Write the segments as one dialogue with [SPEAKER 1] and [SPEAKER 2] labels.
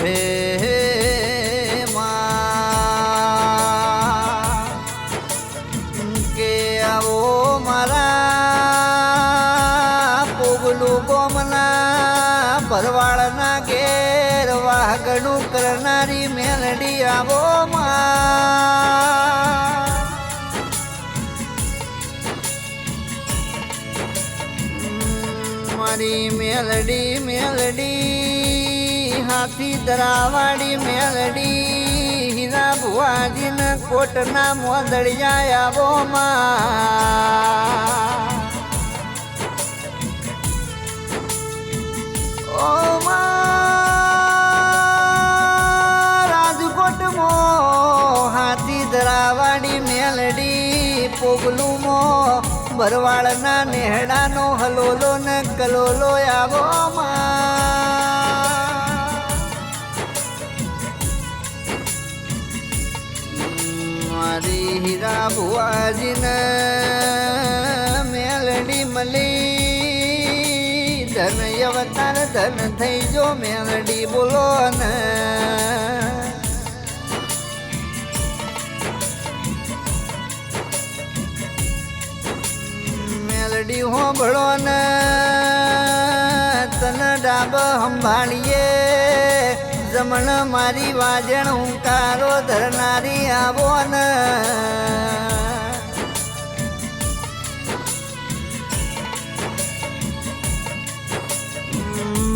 [SPEAKER 1] હે કે આવો મારા પોગલું ગોમના ભરવાડના ઘેર વાઘણું મેલડી આવો મારી મેલડી મેલડી. હાથી દરાવાડી મેલડી. હીરા ભુવાજીન કોટના મોદળિયા આવો માં. ઓ માં રાજકોટમાં હાથી દરાવાડી મેલડી. પોગલું મો ભરવાડના નેહડાનો હલોલો ને કલોલો આવો માં. હીરા ભુવાજીને મેલડી મળી. ધન અવતાર, ધન થઈ જો મેલડી બોલો ને. મેલડી હોંભળો ને, તન ડાબ સંભાળીએ. જમણ મારી વાજણ હુંકારો ધરનારી આવો ન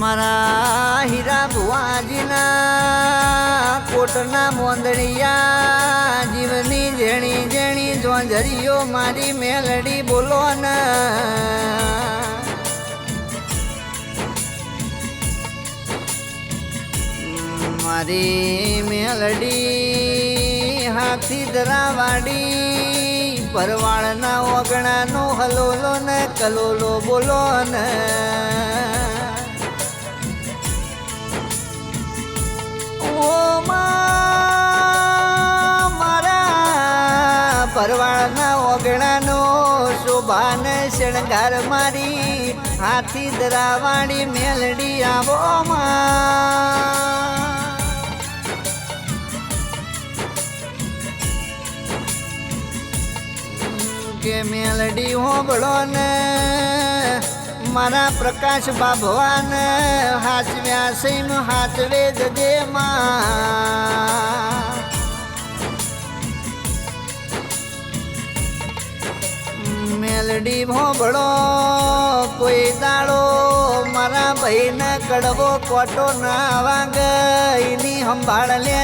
[SPEAKER 1] મારા હીરા ભુવાજીના કોટના મોંદડિયા, જીવની જેણી જેણી જોંજરીઓ મારી મેલડી બોલો ને મારી મેલડી, હાથી દરાવાડી પરવાળના ઓગણાનો હલોલો ને કલોલો બોલો ને. પરવાળના ઓગણાનો શોભાને શણગાર મારી, હાથી ધરાવાડી મેલડી આવો માં. કે મેલડી હોબળો ને મારા પ્રકાશ બાભવાને, હાચવ્યા સૈમ હાચવે માં. મેલડી ભોંભળો કોઈ દાડો મારા ભાઈને કડવો કોટો ના વાગ, એની સંભાળ લે